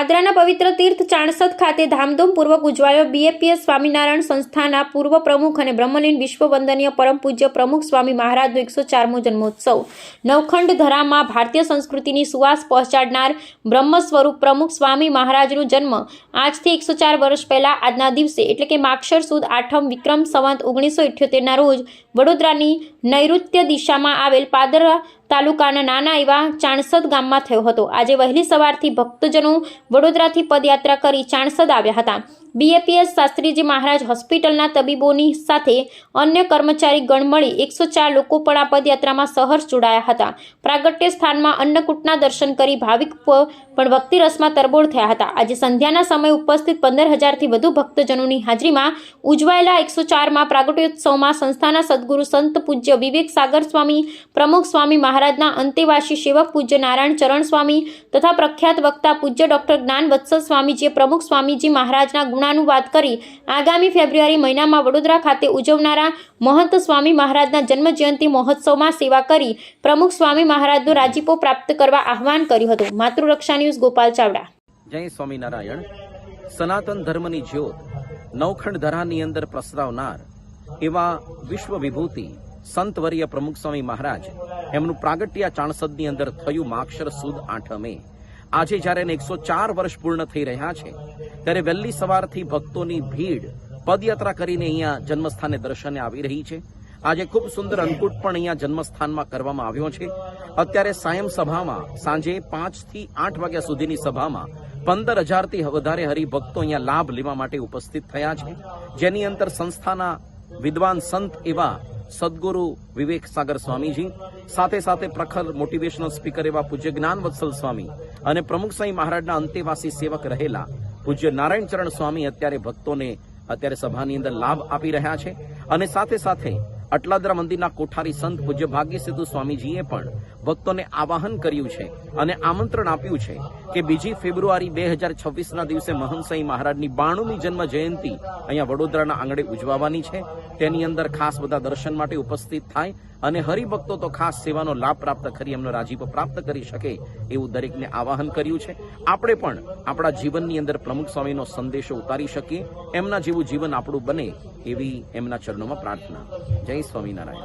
પાદરાના પવિત્ર તીર્થ ચાણસદ ખાતે ધામધૂમપૂર્વક ઉજવાયો બીએપીએસ સ્વામિનારાયણ સંસ્થાના પૂર્વ પ્રમુખ અને બ્રહ્મલીન વિશ્વ વંદનીય પરમ પૂજ્ય પ્રમુખ સ્વામી મહારાજનો એકસો ચારમો જન્મોત્સવ. નવખંડ ધરામાં ભારતીય સંસ્કૃતિની સુવાસ પહોંચાડનાર બ્રહ્મ સ્વરૂપ પ્રમુખ સ્વામી મહારાજનો જન્મ આજથી એકસો ચાર વર્ષ પહેલા આજના દિવસે, એટલે કે માક્ષર સુદ આઠમ વિક્રમ સંવંત ઓગણીસો ઇઠ્યોતેરના રોજ વડોદરાની નૈઋત્ય દિશામાં આવેલ પાદરા તાલુકાના નાના એવા ચાણસદ ગામમાં થયો હતો. આજે વહેલી સવારથી ભક્તજનો વડોદરાથી પદયાત્રા કરી ચાણસદ આવ્યા હતા. બીએપીએસ શાસ્ત્રીજી મહારાજ હોસ્પિટલના તબીબોની સાથે અન્ય કર્મચારી ગણ મળી એકસો ચાર લોકો પણ આ પદયાત્રામાં સહર્ષ જોડાયા હતા. પ્રાગટ્ય સ્થાનમાં અન્નકૂટના દર્શન કરી ભાવિક પણ ભક્તિ રસમાં તરબોળ થયા હતા. આજે સંધ્યાના સમયે ઉપસ્થિત પંદર હજારથી વધુ ભક્તજનોની હાજરીમાં ઉજવાયેલા એકસો ચારમાં પ્રાગટ્યોત્સવમાં સંસ્થાના સદગુરુ સંત પૂજ્ય વિવેક સાગર સ્વામી, પ્રમુખ સ્વામી મહારાજના અંતેવાસી સેવક પૂજ્ય નારાયણ ચરણ સ્વામી તથા પ્રખ્યાત વક્તા પૂજ્ય ડોક્ટર જ્ઞાન વત્સલ સ્વામીજીએ પ્રમુખ સ્વામીજી મહારાજના ગુણાનુવાદ કરી. આગામી ફેબ્રુઆરી મહિનામાં વડોદરા ખાતે ઉજવનારા મહંત સ્વામી મહારાજના જન્મજયંતિ મહોત્સવમાં સેવા કરી પ્રમુખ સ્વામી મહારાજનો રાજીપો પ્રાપ્ત કરવા આહવાન કર્યું હતું. માતૃરક્ષા ન્યૂઝ ગોપાલ ચાવડા. જય સ્વામિનારાયણ. સનાતન ધર્મની જ્યોત નવખંડ ધરાની અંદર પ્રસરાવનાર એવા વિશ્વ વિભૂતિ સંતવર્ય પ્રમુખ સ્વામી મહારાજ એમનું પ્રાગટ્ય ચાણસદની અંદર થયું માક્ષર સુદ આઠમે. આજે જ્યારે એકસો ચાર વર્ષ પૂર્ણ થઈ રહ્યા છે, ત્યારે વહેલી સવારથી ભક્તોની ભીડ પદયાત્રા કરીને અહીંયા જન્મસ્થાને દર્શને આવી રહી છે. આજે ખૂબ સુંદર અંકુટ પણ અહીંયા જન્મસ્થાનમાં કરવામાં આવ્યો છે. અત્યારે સાયમ સભામાં સાંજે પાંચથી આઠ વાગ્યા સુધીની સભામાં પંદર હજારથી વધારે હરિભક્તો અહીંયા લાભ લેવા માટે ઉપસ્થિત થયા છે. જેની અંદર સંસ્થાના વિદ્વાન સંત એવા સદગુરુ વિવેક સાગર સ્વામીજી, સાથે સાથે પ્રખર મોટિવેશનલ સ્પીકર એવા પૂજ્ય જ્ઞાન વત્સલ સ્વામી અને પ્રમુખ સાંઈ મહારાજના અંતેવાસી સેવક રહેલા પૂજ્ય નારાયણ ચરણ સ્વામી અત્યારે ભક્તોને અત્યારે સભાની અંદર લાભ આપી રહ્યા છે. અને સાથે સાથે અટલાદરા મંદિરના કોઠારી સંત પૂજ્ય ભાગ્ય સેતુ સ્વામીજીએ પણ ભક્તોને આવાહન કર્યું છે અને આમંત્રણ આપ્યું છે કે બીજી ફેબ્રુઆરી બે હજાર છવ્વીસના દિવસે મહંસાઈ મહારાજની બાણુમી જન્મ જયંતિ અહીંયા વડોદરાના આંગણે ઉજવવાની છે. તેની અંદર ખાસ બધા દર્શન માટે ઉપસ્થિત થાય અને હરિભક્તો તો ખાસ સેવાનો લાભ પ્રાપ્ત કરી એમનો રાજીપો પ્રાપ્ત કરી શકે એવું દરેકને આવાહન કર્યું છે. આપણે પણ આપણા જીવનની અંદર પ્રમુખ સ્વામીનો સંદેશો ઉતારી શકીએ. એમના જેવું જીવન આપણું બને એવી એમના ચરણોમાં પ્રાર્થના. જય સ્વામિનારાયણ.